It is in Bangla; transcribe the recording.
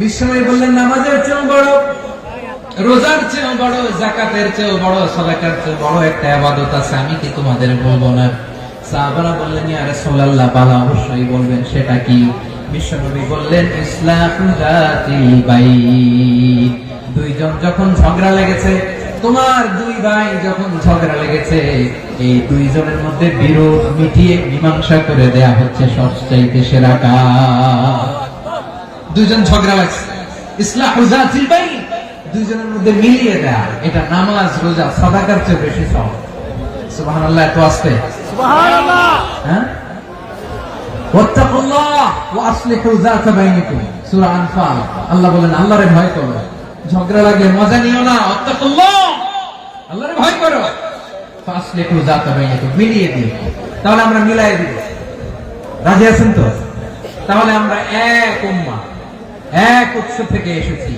বিশ্বময় বললেন, নামাজের চেয়েও বড়, রোজার চেয়েও বড় জাকাতের চেয়েও বড়, সদাকার চেয়েও বড় একটা আবাদত আছে, আমি কি তোমাদের বলব না? সাহাবারা বললেন বালা অবশ্যই বলবেন, সেটা কি? বিশ্বনবী বললেন দুইজন যখন ঝগড়া লেগেছে, তোমার দুই ভাই যখন ঝগড়া লেগেছে, এই দুইজনের মধ্যে বিরোধ মিটিয়ে মীমাংসা করে দেয়া হচ্ছে সবচাইতে সেরা কাজ। দুইজন ঝগড়া লাগছে। ইসলাহ জাতিল বাইন দুইজনের মধ্যে মিলিয়ে দেয়া। এটা নামাজ রোজা সাদাকার চেয়ে বেশি সুবহানাল্লাহ এত আসতে? হ্যাঁ? ওয়াত্তাকুল্লাহ ওয়া আসলিহু যাতা বাইনিকুম। সূরা আনফাল। আল্লাহ বলেন আল্লাহরে ভয় করো। ঝগড়া মজা নিও না। ওয়াত্তাকুল্লাহ! আল্লাহরে ভয় করো। ফাসলিহু যাতা বাইনিকুম। মিলিয়ে দিও। তাহলে আমরা মিলাই দিব। রাজি আছেন তো? তাহলে আমরা এক উম্মাহ। এক উৎস থেকে এসেছি।